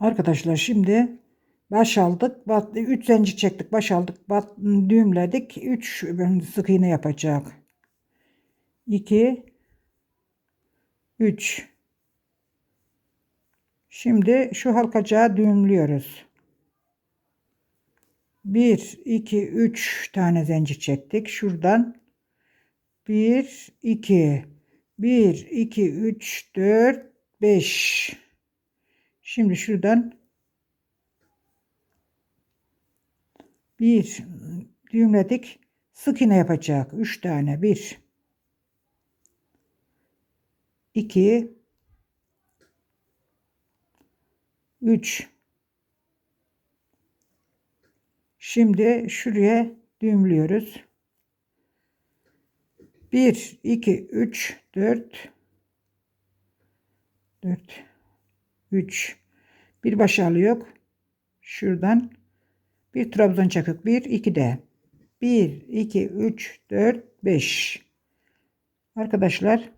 Arkadaşlar şimdi baş aldık. Bat, 3 zincir çektik. Baş aldık. Bat, düğümledik. 3 sık iğne yapacak. 2 3 Şimdi şu halkacağı düğümlüyoruz. 1 2 3 tane zincir çektik. Şuradan 1 2 1 2 3 4 5 Şimdi şuradan bir düğümledik. Sık iğne yapacak. 3 tane. 1 2 3 Şimdi şuraya düğümlüyoruz. 1 2 3 4 4 3 bir baş alıyor. Şuradan. Bir trabzon çakık. 1 2 de 1 2 3 4 5 Arkadaşlar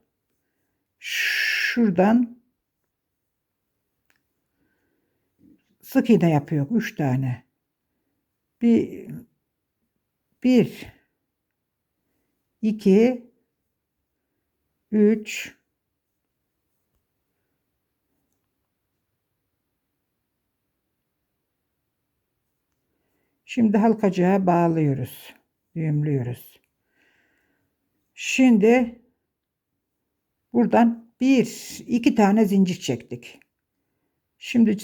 şuradan sık iğne yapıyor. 3 tane. Bir bir 2 3 Şimdi halkacağa bağlıyoruz. Düğümlüyoruz. Şimdi buradan bir iki tane zincir çektik. Şimdi e,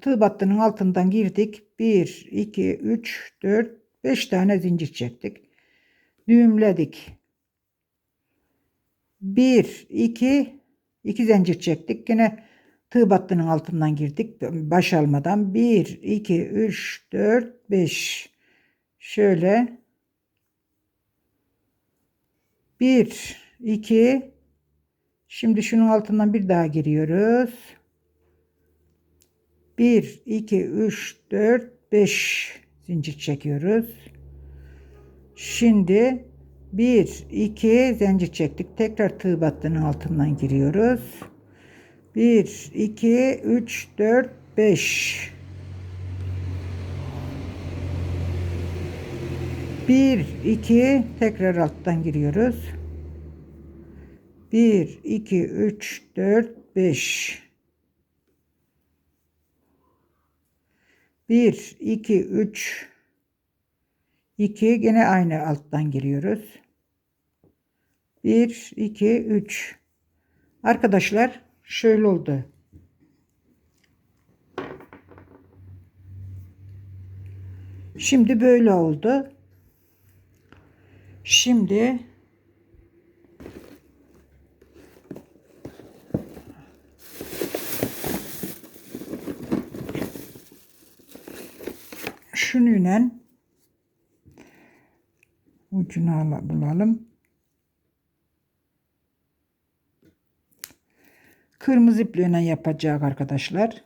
tığ battının altından girdik. 1, 2, 3, 4, 5 tane zincir çektik. Düğümledik. 1, 2, 2 zincir çektik. Yine Tığ battının altından girdik. Baş almadan 1, 2, 3, 4, 5. Şöyle. 1, 2. Şimdi şunun altından bir daha giriyoruz. 1, 2, 3, 4, 5 zincir çekiyoruz. Şimdi 1, 2 zincir çektik. Tekrar tığ battının altından giriyoruz. 1, 2, 3, 4, 5. 1, 2 tekrar alttan giriyoruz. 1, 2, 3, 4, 5. 1, 2, 3, 2 gene aynı alttan giriyoruz. 1, 2, 3. Arkadaşlar şöyle oldu. Şimdi böyle oldu. Şimdi şununla ucunu bulalım. Kırmızı ipliğine yapacak arkadaşlar.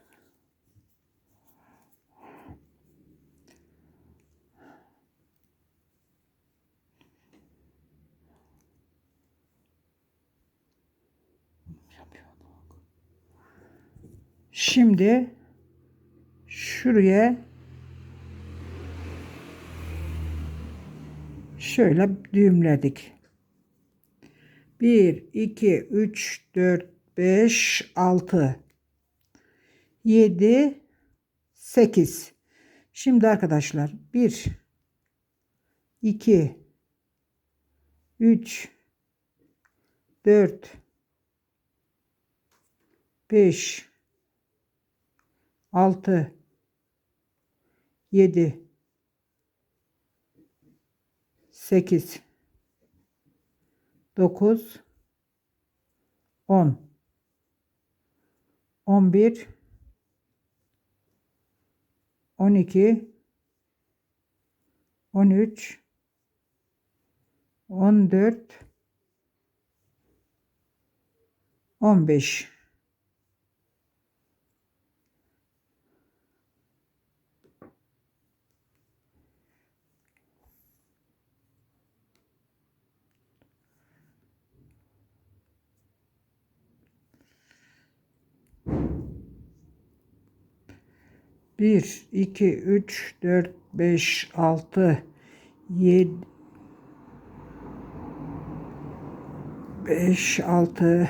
Şimdi şuraya şöyle düğümledik. 1 2 3 4 5, 6, 7, 8. Şimdi arkadaşlar 1, 2, 3, 4, 5, 6, 7, 8, 9, 10. 11 12 13 14 15 1, 2, 3, 4, 5, 6, 7, 5, 6,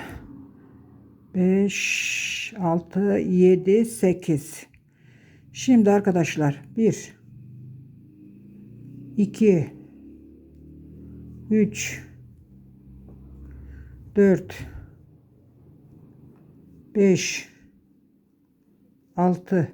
5, 6, 7, 8. Şimdi arkadaşlar 1, 2, 3, 4, 5, 6,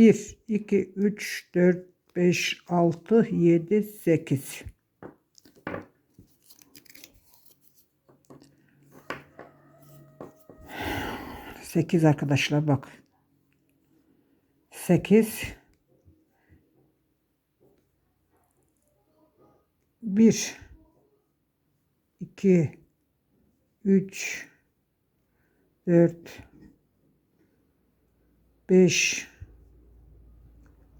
Bir, iki, üç, dört, beş, altı, yedi, sekiz. Sekiz arkadaşlar bak. Sekiz. Bir. iki, Üç. Dört. Beş.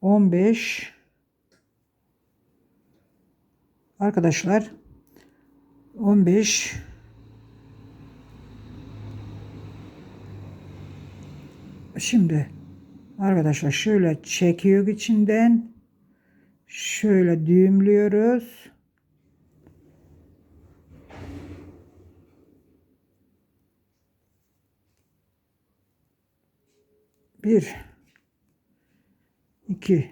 15 Arkadaşlar 15 Şimdi arkadaşlar şöyle çekiyor içinden. Şöyle düğümlüyoruz. Bir, iki,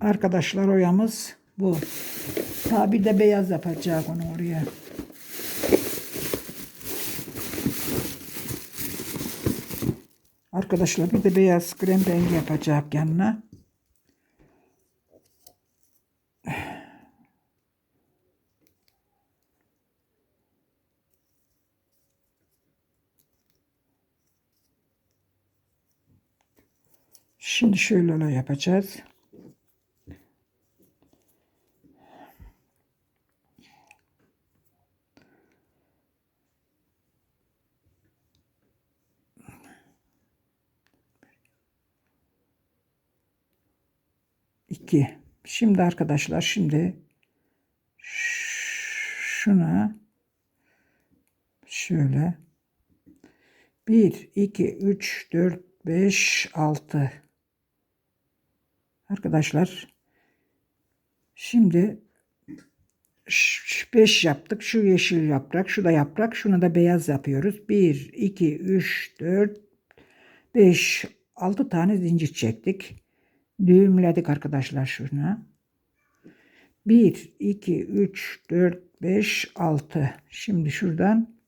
Arkadaşlar oyamız bu. Tabi de beyaz yapacak onu oraya. Arkadaşlar bir de beyaz krem rengi yapacak yanına. Şimdi şöyle öyle yapacağız. İki. Şimdi arkadaşlar şimdi şuna şöyle 1 2 3 4 5 6 Arkadaşlar şimdi 5 yaptık. Şu yeşil yaprak, şu da yaprak, şunu da beyaz yapıyoruz. 1 2 3 4 5 6 tane zincir çektik. Düğümledik arkadaşlar şuna. 1 2 3 4 5 6. Şimdi şuradan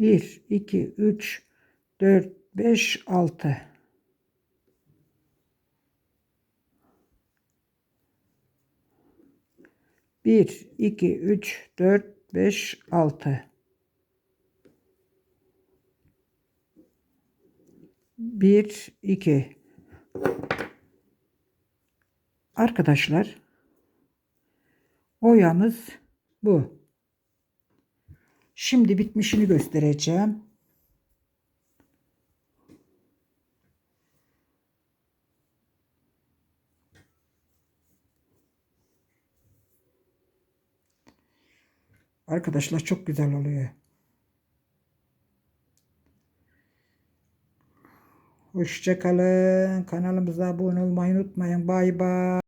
1 2 3 4 5 6 1 2 3 4 5 6 1 2 Arkadaşlar oyamız bu. Şimdi bitmişini göstereceğim. Arkadaşlar çok güzel oluyor. Hoşçakalın. Kanalımıza abone olmayı unutmayın. Bay bay.